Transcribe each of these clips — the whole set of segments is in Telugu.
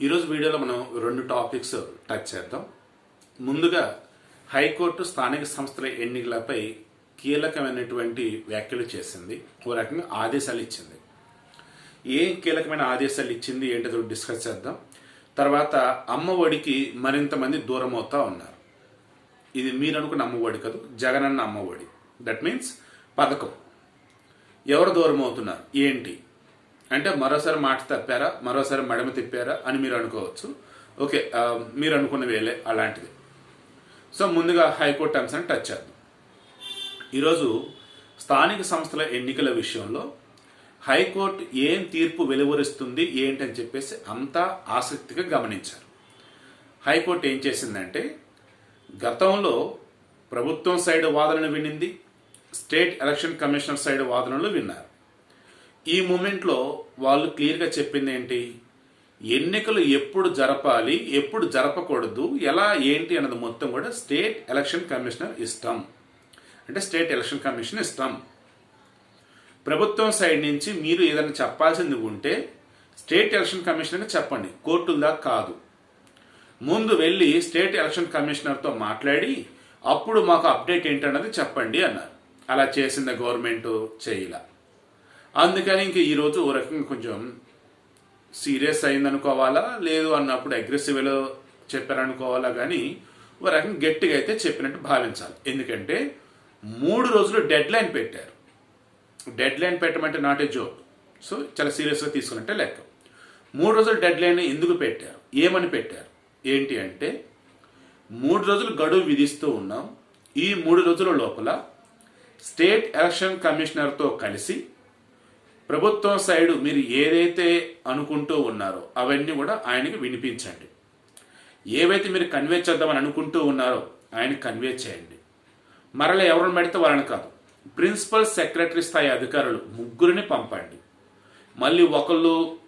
ఈరోజు వీడియోలో మనం రెండు టాపిక్స్ టచ్ చేద్దాం. ముందుగా హైకోర్టు స్థానిక సంస్థల ఎన్నికలపై కీలకమైనటువంటి వ్యాఖ్యలు చేసింది. ఓ రకంగా ఆదేశాలు ఇచ్చింది. ఏం కీలకమైన ఆదేశాలు ఇచ్చింది ఏంటో డిస్కస్ చేద్దాం. తర్వాత అమ్మ ఒడికి మరింత మంది దూరం అవుతా ఉన్నారు. ఇది మీరు అనుకున్న అమ్మఒడి కాదు జగనన్న అమ్మఒడి దట్ మీన్స్ పథకం. ఎవరు దూరం అవుతున్నారు? ఏంటి? అంటే మరోసారి మాట తప్పారా? మరోసారి మడమ తిప్పారా? అని మీరు అనుకోవచ్చు. ఓకే మీరు అనుకున్న వేలే అలాంటిది. సో ముందుగా హైకోర్టు అంశాన్ని టచ్ చేద్దాం. ఈరోజు స్థానిక సంస్థల ఎన్నికల విషయంలో హైకోర్టు ఏం తీర్పు వెలువరిస్తుంది ఏంటని చెప్పేసి అంతా ఆసక్తిగా గమనించారు. హైకోర్టు ఏం చేసిందంటే గతంలో ప్రభుత్వం సైడ్ వాదనలు వినింది స్టేట్ ఎలక్షన్ కమిషనర్ సైడ్ వాదనలు విన్నారు. ఈ మూమెంట్లో వాళ్ళు క్లియర్గా చెప్పింది ఏంటి? ఎన్నికలు ఎప్పుడు జరపాలి ఎప్పుడు జరపకూడదు ఎలా ఏంటి అన్నది మొత్తం కూడా స్టేట్ ఎలక్షన్ కమిషనర్ ఇష్టం. అంటే స్టేట్ ఎలక్షన్ కమిషన్ ఇష్టం. ప్రభుత్వం సైడ్ నుంచి మీరు ఏదైనా చెప్పాల్సింది ఉంటే స్టేట్ ఎలక్షన్ కమిషనర్కి చెప్పండి. కోర్టులా కాదు. ముందు వెళ్ళి స్టేట్ ఎలక్షన్ కమిషనర్తో మాట్లాడి అప్పుడు మాకు అప్డేట్ ఏంటన్నది చెప్పండి అన్నారు. అలా చేసింది గవర్నమెంట్ చేయలా. అందుకని ఇంక ఈరోజు ఓ రకంగా కొంచెం సీరియస్ అయింది అనుకోవాలా లేదు అన్నప్పుడు అగ్రెసివ్లో చెప్పారనుకోవాలా? కానీ ఓ రకంగా గట్టిగా అయితే చెప్పినట్టు భావించాలి. ఎందుకంటే మూడు రోజులు డెడ్ లైన్ పెట్టారు. డెడ్ లైన్ పెట్టమంటే నాట్ ఏ జోక్. సో చాలా సీరియస్గా తీసుకున్నట్టే లెక్క. మూడు రోజులు డెడ్ లైన్ ఎందుకు పెట్టారు? ఏమని పెట్టారు? ఏంటి అంటే మూడు రోజులు గడువు విధిస్తూ ఉన్నాం. ఈ మూడు రోజుల లోపల స్టేట్ ఎలక్షన్ కమిషనర్తో కలిసి ప్రభుత్వం సైడు మీరు ఏదైతే అనుకుంటూ ఉన్నారో అవన్నీ కూడా ఆయనకి వినిపించండి. ఏవైతే మీరు కన్వే చేద్దామని అనుకుంటూ ఉన్నారో ఆయన కన్వే చేయండి. మరలా ఎవరిని పెడితే వాళ్ళని కాదు ప్రిన్సిపల్ సెక్రటరీ స్థాయి అధికారులు ముగ్గురిని పంపండి. మళ్ళీ ఒకళ్ళు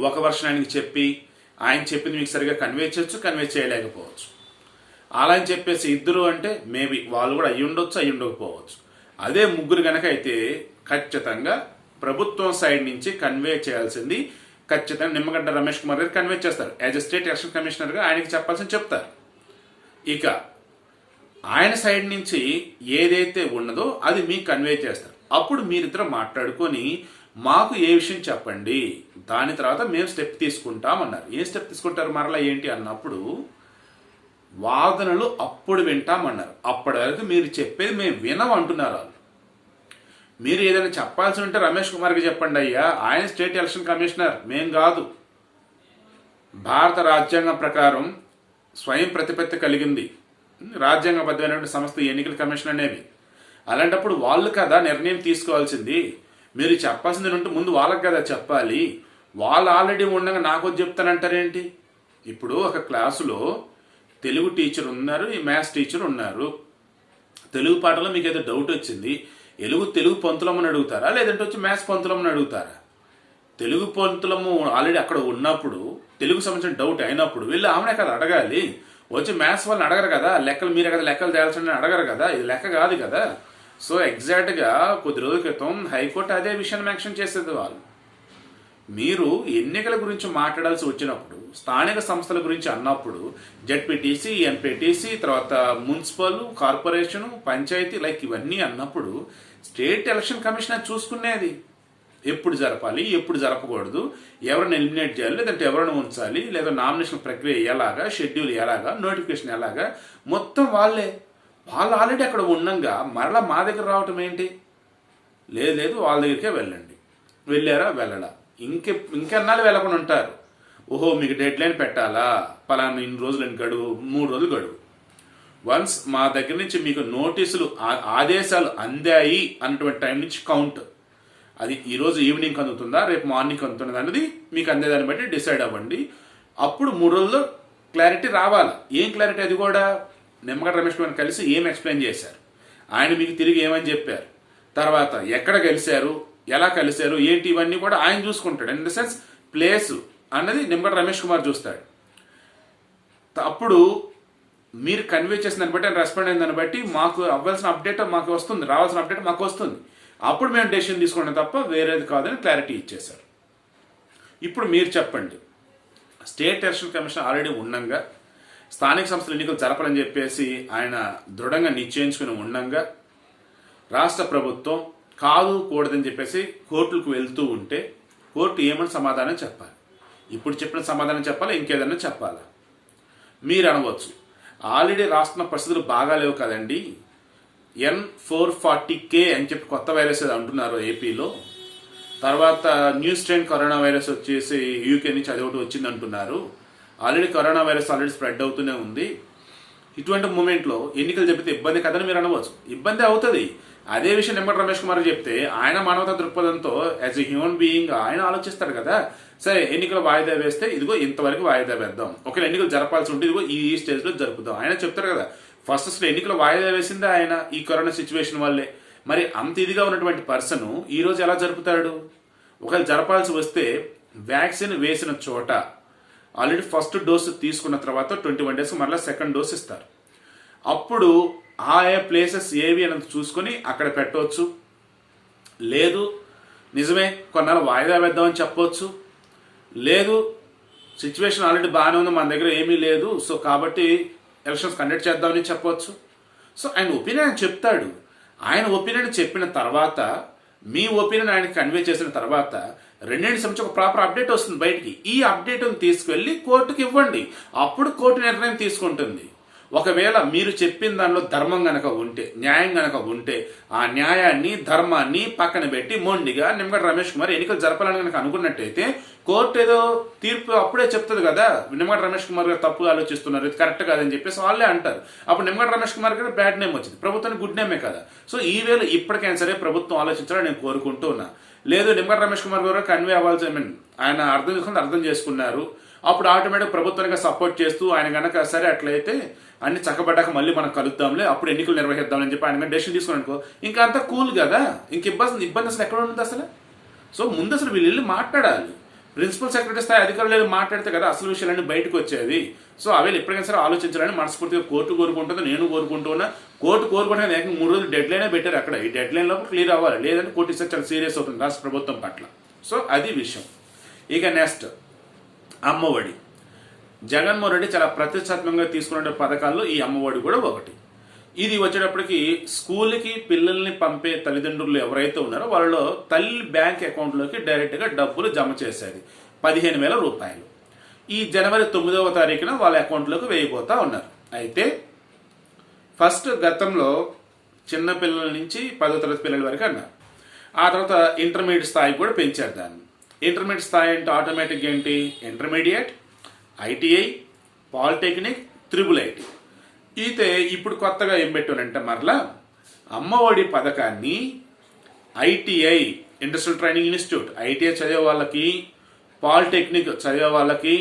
ఒక వర్షం ఆయనకి చెప్పి ఆయన చెప్పింది మీకు సరిగా కన్వే చేయొచ్చు కన్వే చేయలేకపోవచ్చు. అలా అని చెప్పేసి ఇద్దరు అంటే మేబీ వాళ్ళు కూడా అయ్యి ఉండొచ్చు అయ్యి ఉండకపోవచ్చు అదే ముగ్గురు కనుక అయితే ఖచ్చితంగా ప్రభుత్వం సైడ్ నుంచి కన్వే చేయాల్సింది ఖచ్చితంగా నిమ్మగడ్డ రమేష్ కుమార్ గారు కన్వే చేస్తారు. యాజ్ ఎ స్టేట్ ఎలక్షన్ కమిషనర్గా ఆయనకి చెప్పాల్సింది చెప్తారు. ఇక ఆయన సైడ్ నుంచి ఏదైతే ఉన్నదో అది మీకు కన్వే చేస్తారు. అప్పుడు మీరిద్దరు మాట్లాడుకొని మాకు ఏ విషయం చెప్పండి. దాని తర్వాత మేము స్టెప్ తీసుకుంటామన్నారు. ఏ స్టెప్ తీసుకుంటారు మరలా ఏంటి అన్నప్పుడు వాదనలు అప్పుడు వింటామన్నారు. అప్పటి వరకు మీరు చెప్పేది మేము వినం అంటున్నారు వాళ్ళు. మీరు ఏదైనా చెప్పాల్సి ఉంటే రమేష్ కుమార్కి చెప్పండి అయ్యా. ఆయన స్టేట్ ఎలక్షన్ కమిషనర్. మేం కాదు. భారత రాజ్యాంగం ప్రకారం స్వయం ప్రతిపత్తి కలిగింది. రాజ్యాంగబద్ధమైనటువంటి సంస్థ ఎన్నికల కమిషన్ అనేవి. అలాంటప్పుడు వాళ్ళు కదా నిర్ణయం తీసుకోవాల్సింది. మీరు చెప్పాల్సింది ఉంటే ముందు వాళ్ళకి కదా చెప్పాలి. వాళ్ళు ఆల్రెడీ ఉండగా నాకు వచ్చి చెప్తానంటారేంటి? ఇప్పుడు ఒక క్లాసులో తెలుగు టీచర్ ఉన్నారు ఈ మ్యాథ్స్ టీచర్ ఉన్నారు. తెలుగు పాటలో మీకు ఏదో డౌట్ వచ్చింది. ఎలుగు తెలుగు పంతులమ్మని అడుగుతారా? లేదంటే వచ్చి మ్యాథ్స్ పంతులమ్మని అడుగుతారా? తెలుగు పంతులము ఆల్రెడీ అక్కడ ఉన్నప్పుడు తెలుగు సంబంధించిన డౌట్ అయినప్పుడు వెళ్ళి ఆమెనే కదా అడగాలి. వచ్చి మ్యాథ్స్ వాళ్ళని అడగరు కదా? లెక్కలు మీరే కదా? లెక్కలు తేల్చండి అడగరు కదా? ఇది లెక్క కాదు కదా? సో ఎగ్జాక్ట్గా కొద్ది రోజుల క్రితం హైకోర్టు అదే విషయాన్ని మెన్షన్ చేసేది వాళ్ళు. మీరు ఎన్నికల గురించి మాట్లాడాల్సి వచ్చినప్పుడు స్థానిక సంస్థల గురించి అన్నప్పుడు జడ్పీటీసీ ఎన్పీటీసీ తర్వాత మున్సిపల్ కార్పొరేషన్ పంచాయతీ లైక్ ఇవన్నీ అన్నప్పుడు స్టేట్ ఎలక్షన్ కమిషన్ చూసుకునేది. ఎప్పుడు జరపాలి ఎప్పుడు జరపకూడదు ఎవరిని ఎలిమినేట్ చేయాలి లేదంటే ఎవరిని ఉంచాలి లేదా నామినేషన్ ప్రక్రియ ఎలాగా షెడ్యూల్ ఎలాగా నోటిఫికేషన్ ఎలాగా మొత్తం వాళ్ళే. వాళ్ళు ఆల్రెడీ అక్కడ ఉండంగా మరలా మా దగ్గర రావటం ఏంటి? లేదు లేదు వాళ్ళ దగ్గరికే వెళ్ళండి. వెళ్ళారా? వెళ్ళడా ఇంకే ఇంకెన్నాళ్ళు వెళ్ళకుండా ఉంటారు. ఓహో మీకు డెడ్ లైన్ పెట్టాలా? పలానా ఇన్ని రోజులు అని గడువు? మూడు రోజులు గడువు. వన్స్ మా దగ్గర నుంచి మీకు నోటీసులు ఆదేశాలు అందాయి అన్నటువంటి టైం నుంచి కౌంట్ అది ఈరోజు ఈవినింగ్ అందుతుందా? రేపు మార్నింగ్ అందుతుందా అనేది మీకు అందేదాన్ని బట్టి డిసైడ్ అవ్వండి. అప్పుడు మూడు రోజుల్లో క్లారిటీ రావాలి. ఏం క్లారిటీ అది కూడా? నిమ్మగడ్డ రమేష్ గారిని కలిసి ఏం ఎక్స్ప్లెయిన్ చేశారు? ఆయన మీకు తిరిగి ఏమని చెప్పారు? తర్వాత ఎక్కడ కలిశారు ఎలా కలిశారు? ఏంటి? ఇవన్నీ కూడా ఆయన చూసుకుంటాడు. ఇన్ ద సెన్స్ ప్లేస్ అన్నది నిమ్మగడ్డ రమేష్ కుమార్ చూస్తాడు. అప్పుడు మీరు కన్వే చేసిన దాన్ని బట్టి రెస్పాండ్ అయిన దాన్ని బట్టి మాకు అవ్వాల్సిన అప్డేట్ మాకు వస్తుంది రావాల్సిన అప్డేట్ మాకు వస్తుంది. అప్పుడు మేము డెసిషన్ తీసుకోవడం తప్ప వేరేది కాదని క్లారిటీ ఇచ్చేశారు. ఇప్పుడు మీరు చెప్పండి. స్టేట్ ఎలక్షన్ కమిషన్ ఆల్రెడీ ఉండంగా స్థానిక సంస్థల ఎన్నికలు జరపాలని చెప్పేసి ఆయన దృఢంగా నిశ్చయించుకుని ఉండంగా రాష్ట్ర ప్రభుత్వం కాదు కూడదని చెప్పేసి కోర్టులకు వెళ్తూ ఉంటే కోర్టు ఏమని సమాధానం చెప్పాలి? ఇప్పుడు చెప్పిన సమాధానం చెప్పాలా? ఇంకేదన్నా చెప్పాలా? మీరు అనవచ్చు ఆల్రెడీ రాస్తున్న పరిస్థితులు బాగాలేవు కదండి. ఎన్ ఫోర్ ఫార్టీ కే అని చెప్పి కొత్త వైరస్ ఏదో అంటున్నారు ఏపీలో. తర్వాత న్యూ స్ట్రెయిన్ కరోనా వైరస్ వచ్చేసి యూకే నుంచి అది ఒకటి వచ్చింది అంటున్నారు. Already corona virus already spread అవుతూనే ఉంది. ఇటువంటి మూమెంట్లో ఎన్నికలు చెబితే ఇబ్బంది కదని మీరు అనవచ్చు. ఇబ్బంది అవుతుంది. అదే విషయం నిమ్మటి రమేష్ కుమార్ చెప్తే ఆయన మానవతా దృక్పథంతో యాజ్ ఎ హ్యూమన్ బీయింగ్ ఆయన ఆలోచిస్తాడు కదా. సరే ఎన్నికలు వాయిదా వేస్తే ఇదిగో ఇంతవరకు వాయిదా వేద్దాం. ఒకవేళ ఎన్నికలు జరపాల్సి ఉంటే ఇదిగో ఈ స్టేజ్లో జరుపుదాం. ఆయన చెప్తారు కదా ఫస్ట్ అసలు ఎన్నికలు వాయిదా వేసిందే ఆయన ఈ కరోనా సిచ్యువేషన్ వల్లే. మరి అంత ఇదిగా ఉన్నటువంటి పర్సన్ ఈ రోజు ఎలా జరుపుతాడు? ఒకవేళ జరపాల్సి వస్తే వ్యాక్సిన్ వేసిన చోట ఆల్రెడీ ఫస్ట్ డోసు తీసుకున్న తర్వాత ట్వంటీ వన్ డేస్ మరలా సెకండ్ డోస్ ఇస్తారు. అప్పుడు ఆయా ప్లేసెస్ ఏవి అనేది చూసుకొని అక్కడ పెట్టవచ్చు. లేదు నిజమే కొన్నాళ్ళు వాయిదా వేద్దామని చెప్పవచ్చు. లేదు సిచ్యువేషన్ ఆల్రెడీ బాగానే ఉంది మన దగ్గర ఏమీ లేదు. సో కాబట్టి ఎలక్షన్స్ కండక్ట్ చేద్దామని చెప్పవచ్చు. సో ఆయన ఒపీనియన్ ఆయన చెప్తాడు. ఆయన ఒపీనియన్ చెప్పిన తర్వాత మీ ఒపీనియన్ ఆయన కన్వే చేసిన తర్వాత రెండింటి సంబంధించి ఒక ప్రాపర్ అప్డేట్ వస్తుంది బయటికి. ఈ అప్డేట్ని తీసుకెళ్ళి కోర్టుకి ఇవ్వండి. అప్పుడు కోర్టు నిర్ణయం తీసుకుంటుంది. ఒకవేళ మీరు చెప్పిన దానిలో ధర్మం గనక ఉంటే న్యాయం గనక ఉంటే ఆ న్యాయాన్ని ధర్మాన్ని పక్కన పెట్టి మొండిగా నిమ్మగడ్డ రమేష్ కుమార్ ఎన్నికలు జరపాలని కనుక అనుకున్నట్టయితే కోర్టు ఏదో తీర్పు అప్పుడే చెప్తుంది కదా నిమ్మగడ్డ రమేష్ కుమార్ గారు తప్పుగా ఆలోచిస్తున్నారు ఇది కరెక్ట్ కాదని చెప్పేసి వాళ్ళే అంటారు. అప్పుడు నిమ్మగడ్డ రమేష్ కుమార్ గారు బ్యాడ్ నేమ్ వచ్చింది. ప్రభుత్వానికి గుడ్ నేమే కదా. సో ఈ వేళ ఇప్పటికైనా సరే ప్రభుత్వం ఆలోచించాలని నేను కోరుకుంటూ ఉన్నా. లేదు నిమ్మగడ్డ రమేష్ కుమార్ గారు కన్వే అవ్వాల్సి ఐ మీన్ ఆయన అర్థం చేసుకుని అర్థం చేసుకున్నారు. అప్పుడు ఆటోమేటిక్ ప్రభుత్వానికి సపోర్ట్ చేస్తూ ఆయన కనుక సరే అట్లయితే అన్ని చక్కబడ్డాక మళ్ళీ మనం కలుద్దాంలే అప్పుడు ఎన్నికలు నిర్వహిద్దామని చెప్పి ఆయన డెసిషన్ తీసుకుని అనుకో ఇంకా అంతా కూల్ కదా. ఇంక ఇబ్బంది ఇబ్బంది అసలు ఎక్కడ ఉంటుంది అసలు? సో ముందు అసలు వీళ్ళు వెళ్ళి మాట్లాడాలి. ప్రిన్సిపల్ సెక్రటరీ స్థాయి అధికారులు మాట్లాడితే కదా అసలు విషయాలన్నీ బయటకు వచ్చేది. సో అవి ఎప్పటికైనా సరే ఆలోచించాలని మనస్ఫూర్తిగా కోర్టు కోరుకుంటుంది నేను కోరుకుంటున్నా కోర్టు కోరుకుంటే ఏకంగా మూడు రోజులు డెడ్ లైనే పెట్టారు అక్కడ. ఈ డెడ్ లైన్ లోపల క్లియర్ అవ్వాలి. లేదంటే కోర్టు ఇస్తే చాలా సీరియస్ అవుతుంది రాష్ట్ర ప్రభుత్వం పట్ల. సో అది విషయం. ఇక నెక్స్ట్ అమ్మఒడి. జగన్మోహన్ రెడ్డి చాలా ప్రతిష్టాత్మకంగా తీసుకున్న పథకాల్లో ఈ అమ్మఒడి కూడా ఒకటి. ఇది వచ్చేటప్పటికి స్కూల్కి పిల్లల్ని పంపే తల్లిదండ్రులు ఎవరైతే ఉన్నారో వాళ్ళలో తల్లి బ్యాంక్ అకౌంట్లోకి డైరెక్ట్గా డబ్బులు జమ చేసేది. పదిహేను వేల రూపాయలు. ఈ జనవరి తొమ్మిదవ తారీఖున వాళ్ళ అకౌంట్లోకి వేయబోతా ఉన్నారు. అయితే ఫస్ట్ గతంలో చిన్న పిల్లల నుంచి పదో తరగతి పిల్లల వరకు అన్నారు. ఆ తర్వాత ఇంటర్మీడియట్ స్థాయి కూడా పెంచారు దాన్ని. ఇంటర్మీడియట్ స్థాయి అంటే ఆటోమేటిక్ ఏంటి? Intermediate ITI polytechnic triple IT అయితే ఇప్పుడు కొత్తగా ఏం పెట్టానంటే మరలా అమ్మఒడి పథకాన్ని ITI industrial training institute ITI చదివే వాళ్ళకి పాలిటెక్నిక్ చదివే వాళ్ళకి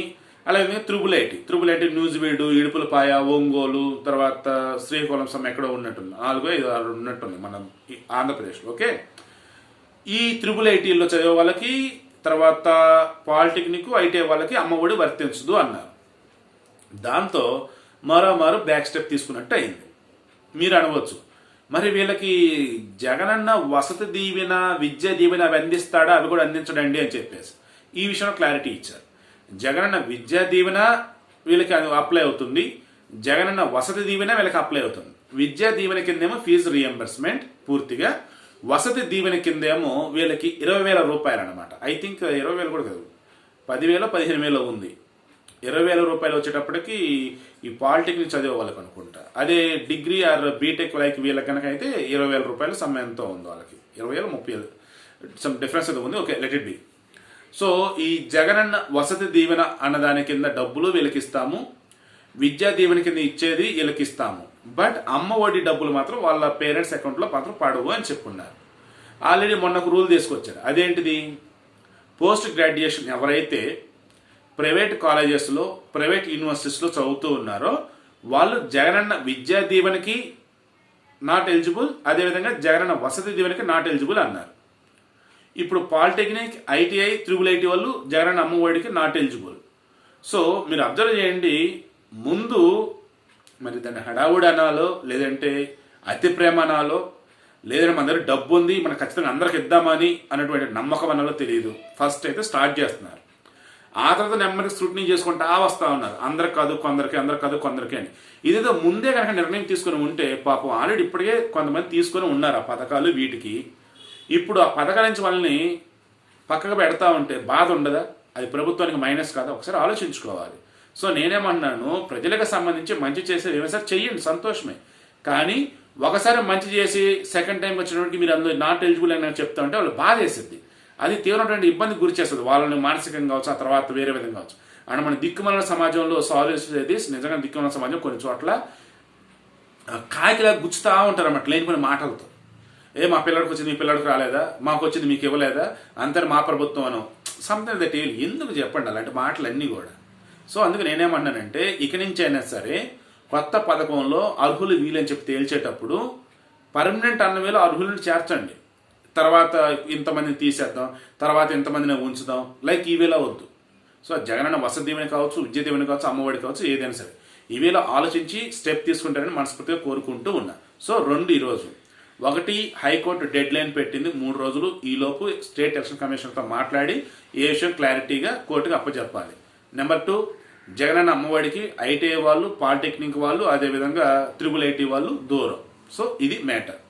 అలాగే triple IT triple IT Nuzvid Idupulapaya Ongole తర్వాత శ్రీకాకుళం సమ్మె ఎక్కడో ఉన్నట్టుంది. నాలుగో ఐదు ఆరు ఉన్నట్టుంది మనం ఆంధ్రప్రదేశ్లో ఓకే? ఈ త్రిబుల్ ఐటీలో చదివే వాళ్ళకి తర్వాత పాలిటెక్నిక్ ఐటీఐ వాళ్ళకి అమ్మఒడి వర్తించదు అన్నారు. దాంతో మరో మరో బ్యాక్ స్టెప్ తీసుకున్నట్టు అయింది. మీరు అనవచ్చు. మరి వీళ్ళకి జగనన్న వసతి దీవెన విద్య దీవెన అవి అందిస్తాడా? అవి కూడా అందించడండి అని చెప్పేసి ఈ విషయంలో క్లారిటీ ఇచ్చారు. జగనన్న విద్యా దీవెన వీళ్ళకి అది అప్లై అవుతుంది. జగనన్న వసతి దీవెన వీళ్ళకి అప్లై అవుతుంది. విద్యా దీవెన కిందేమో ఫీజు రియంబర్స్మెంట్ పూర్తిగా వసతి దీవెన కిందేమో వీళ్ళకి ఇరవై వేల రూపాయలు అనమాట ఐ థింక్ ఇరవై వేలు కూడా కాదు. పదివేల పదిహేను వేలు ఉంది. ఇరవై వేల రూపాయలు వచ్చేటప్పటికి ఈ పాలిటెక్నిక్ చదివే వాళ్ళకి అనుకుంటా. అదే డిగ్రీ ఆర్ బీటెక్ లైక్ వీళ్ళకి కనుక అయితే ఇరవై వేల రూపాయలు సమ్ ఎంతో ఉంది వాళ్ళకి. ఇరవై వేలు ముప్పై వేలు సమ్ డిఫరెన్స్ అయితే ఉంది. Okay let it be so ఈ జగనన్న వసతి దీవెన అన్నదాని కింద డబ్బులు వీళ్ళకి ఇస్తాము. విద్యా దీవెన కింద ఇచ్చేది వీళ్ళకి ఇస్తాము. బట్ అమ్మ వడ్డీ డబ్బులు మాత్రం వాళ్ళ పేరెంట్స్ అకౌంట్లో మాత్రం పడవు అని చెప్పున్నారు. ఆల్రెడీ మొన్న ఒక రూల్ తీసుకొచ్చారు. అదేంటిది? పోస్ట్ గ్రాడ్యుయేషన్ ఎవరైతే ప్రైవేట్ కాలేజెస్లో ప్రైవేట్ యూనివర్సిటీస్లో చదువుతూ ఉన్నారో వాళ్ళు జగనన్న విద్యా దీవెనకి నాట్ ఎలిజిబుల్ అదేవిధంగా జగనన్న వసతి దీవెనకి నాట్ ఎలిజిబుల్ అన్నారు. ఇప్పుడు పాలిటెక్నిక్ ఐటీఐ త్రిబుల్ ఐటీ వాళ్ళు జగనన్న అమ్మఒడికి నాట్ ఎలిజిబుల్ సో మీరు అబ్జర్వ్ చేయండి ముందు మరి దాన్ని హడావుడి అనాలో లేదంటే అతి ప్రేమ అనాలో లేదంటే మన దగ్గర డబ్బు ఉంది మనం ఖచ్చితంగా అందరికి ఇద్దామని అన్నటువంటి నమ్మకం అనాలో తెలియదు. ఫస్ట్ అయితే స్టార్ట్ చేస్తున్నారు. ఆ తర్వాత నెమ్మదిగా స్క్రూటినీ చేసుకుంటా వస్తా ఉన్నారు. అందరికి కాదు కొందరికి అందరికి కాదు కొందరికి అని. ఇదేదో ముందే కనుక నిర్ణయం తీసుకుని ఉంటే పాపం ఆల్రెడీ ఇప్పటికే కొంతమంది తీసుకొని ఉన్నారు ఆ పథకాలు వీటికి. ఇప్పుడు ఆ పథకాల నుంచి వాళ్ళని పక్కకు పెడతా ఉంటే బాధ ఉండదా? అది ప్రభుత్వానికి మైనస్ కాదా? ఒకసారి ఆలోచించుకోవాలి. సో నేనేమన్నాను ప్రజలకు సంబంధించి మంచి చేసేది ఏమైనా సరే చెయ్యండి సంతోషమే. కానీ ఒకసారి మంచి చేసి సెకండ్ టైం వచ్చినప్పటికి మీరు అందులో నాట్ ఎలిజిబుల్ అని చెప్తా ఉంటే వాళ్ళు బాధ వేస్తుంది అది తీవ్రమైనటువంటి ఇబ్బంది గురి చేస్తుంది. వాళ్ళని మానసికంగా కావచ్చు ఆ తర్వాత వేరే విధంగా కావచ్చు. అండ్ మన దిక్కుమల సమాజంలో సాల్వ్ చేసేది నిజంగా దిక్కుమల సమాజం కొన్ని చోట్ల కాకిలా గుచ్చుతా ఉంటారు అన్నమాట లేనిపోయిన మాటలతో. ఏ మా పిల్లడికి వచ్చింది మీ పిల్లడికి రాలేదా? మాకు వచ్చింది మీకు ఇవ్వలేదా? అందరు మా ప్రభుత్వం అనో. సంథింగ్ దట్ ఎందుకు చెప్పండి అలాంటి మాటలన్నీ కూడా. సో అందుకు నేనేమన్నానంటే ఇక నుంచి అయినా సరే కొత్త పథకంలో అర్హులు వీలని చెప్పి తేల్చేటప్పుడు పర్మనెంట్ అన్న వేలు అర్హులను చేర్చండి. తర్వాత ఇంతమందిని తీసేద్దాం తర్వాత ఇంతమందిని ఉంచుదాం. లైక్ ఈవేళ వద్దు. సో జగనన్న వసతి దీవెన కావచ్చు విద్య దీవెన కావచ్చు అమ్మఒడి కావచ్చు ఏదైనా సరే. ఈవేళ ఆలోచించి స్టెప్ తీసుకుంటారని మనస్ఫూర్తిగా కోరుకుంటూ ఉన్నా. సో రెండు ఈరోజు. ఒకటి హైకోర్టు డెడ్ లైన్ పెట్టింది మూడు రోజులు. ఈలోపు స్టేట్ ఎలక్షన్ కమిషన్తో మాట్లాడి ఏ విషయం క్లారిటీగా కోర్టుకు అప్పచెప్పాలి. నెంబర్ టూ జగనన్న అమ్మఒడికి ఐటీఐ వాళ్ళు పాలిటెక్నిక్ వాళ్ళు అదేవిధంగా త్రిబుల్ ఐటీ వాళ్ళు దూరం. సో ఇది మ్యాటర్.